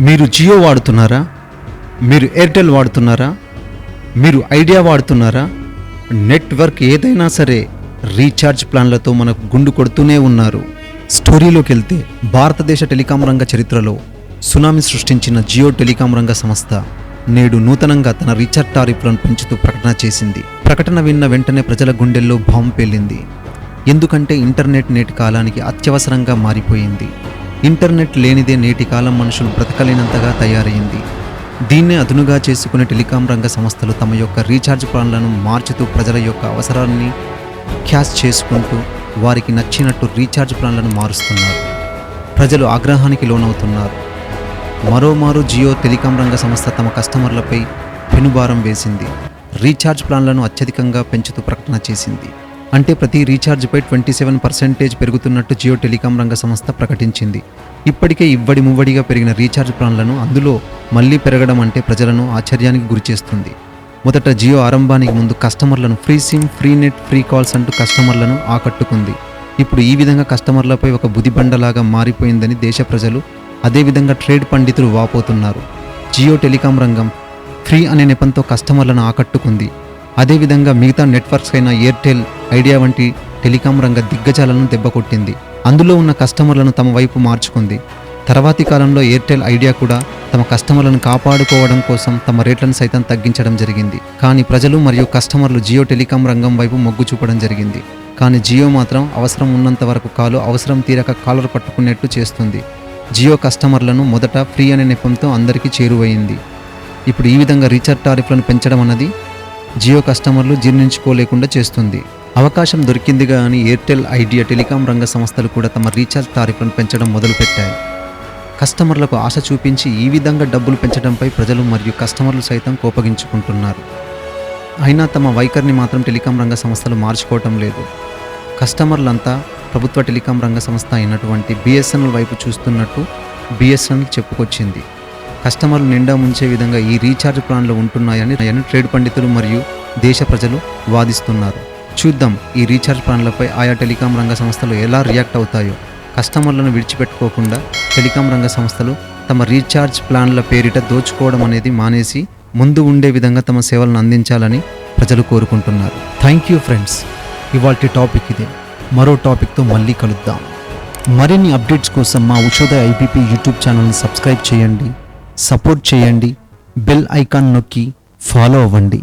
మీరు జియో వాడుతున్నారా? మీరు ఎయిర్టెల్ వాడుతున్నారా? మీరు ఐడియా వాడుతున్నారా? నెట్వర్క్ ఏదైనా సరే రీఛార్జ్ ప్లాన్లతో మనకు గుండు కొడుతూనే ఉన్నారు. స్టోరీలోకి వెళ్తే భారతదేశ టెలికాం రంగ చరిత్రలో సునామీ సృష్టించిన జియో టెలికాం రంగ సంస్థ నేడు నూతనంగా తన రీఛార్జ్ టారిఫ్లను పెంచుతూ ప్రకటన చేసింది. ప్రకటన విన్న వెంటనే ప్రజల గుండెల్లో బాంబు పేలింది. ఎందుకంటే ఇంటర్నెట్ నేటి కాలానికి అత్యవసరంగా మారిపోయింది. ఇంటర్నెట్ లేనిదే నేటి కాలం మనుషులు బ్రతకలేనంతగా తయారైంది. దీన్నే అదునుగా చేసుకునే టెలికాం రంగ సంస్థలు తమ యొక్క రీఛార్జ్ ప్లాన్లను మార్చుతూ ప్రజల యొక్క అవసరాన్ని క్యాష్ చేసుకుంటూ వారికి నచ్చినట్టు రీఛార్జ్ ప్లాన్లను మారుస్తున్నారు. ప్రజలు ఆగ్రహానికి లోనవుతున్నారు. మరోమారు జియో టెలికాం రంగ సంస్థ తమ కస్టమర్లపై పెనుభారం వేసింది. రీఛార్జ్ ప్లాన్లను అత్యధికంగా పెంచుతూ ప్రకటన చేసింది. అంటే ప్రతి రీఛార్జ్పై ట్వంటీ సెవెన్ పర్సెంటేజ్ పెరుగుతున్నట్టు జియో టెలికాం రంగ సంస్థ ప్రకటించింది. ఇప్పటికే ఇవ్వడి మువ్వడిగా పెరిగిన రీఛార్జ్ ప్లాన్లను అందులో మళ్ళీ పెరగడం అంటే ప్రజలను ఆశ్చర్యానికి గురిచేస్తుంది. మొదట జియో ఆరంభానికి ముందు కస్టమర్లను free SIM free net free calls అంటూ కస్టమర్లను ఆకట్టుకుంది. ఇప్పుడు ఈ విధంగా కస్టమర్లపై ఒక బుదిబండలాగా మారిపోయిందని దేశ ప్రజలు అదేవిధంగా ట్రేడ్ పండితులు వాపోతున్నారు. జియో టెలికాం రంగం ఫ్రీ అనే నెపంతో కస్టమర్లను ఆకట్టుకుంది. అదేవిధంగా మిగతా నెట్వర్క్స్ అయిన ఎయిర్టెల్ ఐడియా వంటి టెలికాం రంగ దిగ్గజాలను దెబ్బకొట్టింది. అందులో ఉన్న కస్టమర్లను తమ వైపు మార్చుకుంది. తర్వాతి కాలంలో ఎయిర్టెల్ ఐడియా కూడా తమ కస్టమర్లను కాపాడుకోవడం కోసం తమ రేట్లను సైతం తగ్గించడం జరిగింది. కానీ ప్రజలు మరియు కస్టమర్లు జియో టెలికాం రంగం వైపు మొగ్గు చూపడం జరిగింది. కానీ జియో మాత్రం అవసరం ఉన్నంత వరకు కాలు అవసరం తీరక కాలర్ పట్టుకునేట్టు చేస్తుంది. జియో కస్టమర్లను మొదట ఫ్రీ అనే నెపంతో అందరికీ చేరువయింది ఇప్పుడు ఈ విధంగా రీఛార్జ్ టారిఫ్లను పెంచడం అన్నది జియో కస్టమర్లు జీర్ణించుకోలేకుండా చేస్తుంది. అవకాశం దొరికిందిగా అని ఎయిర్టెల్ ఐడియా టెలికాం రంగ సంస్థలు కూడా తమ రీఛార్జ్ తారీఫ్లను పెంచడం మొదలుపెట్టాయి. కస్టమర్లకు ఆశ చూపించి ఈ విధంగా డబ్బులు పెంచడంపై ప్రజలు మరియు కస్టమర్లు సైతం కోపగించుకుంటున్నారు. అయినా తమ వైఖరిని మాత్రం టెలికాం రంగ సంస్థలు మార్చుకోవటం లేదు. కస్టమర్లంతా ప్రభుత్వ టెలికాం రంగ సంస్థ అయినటువంటి బిఎస్ఎన్ఎల్ వైపు చూస్తున్నట్టు బిఎస్ఎన్ఎల్ చెప్పుకొచ్చింది. కస్టమర్లు నిండా ముంచే విధంగా ఈ రీఛార్జ్ ప్లాన్లు ఉంటున్నాయని అని ట్రేడ్ పండితులు మరియు దేశ ప్రజలు వాదిస్తున్నారు. చూద్దాం ఈ రీఛార్జ్ ప్లాన్లపై ఆయా టెలికాం రంగ సంస్థలు ఎలా రియాక్ట్ అవుతాయో. కస్టమర్లను విడిచిపెట్టుకోకుండా టెలికాం రంగ సంస్థలు తమ రీఛార్జ్ ప్లాన్ల పేరిట దోచుకోవడం అనేది మానేసి ముందు ఉండే విధంగా తమ సేవలను అందించాలని ప్రజలు కోరుకుంటున్నారు. Thank you friends. ఇవాళ టాపిక్ ఇదే. మరో టాపిక్తో మళ్ళీ కలుద్దాం. మరిన్ని అప్డేట్స్ కోసం మా ఉషోదయ ఐపీపీ యూట్యూబ్ ఛానల్ని సబ్స్క్రైబ్ చేయండి. సపోర్ట్ చేయండి బెల్ ఐకాన్ నొక్కి ఫాలో అవ్వండి.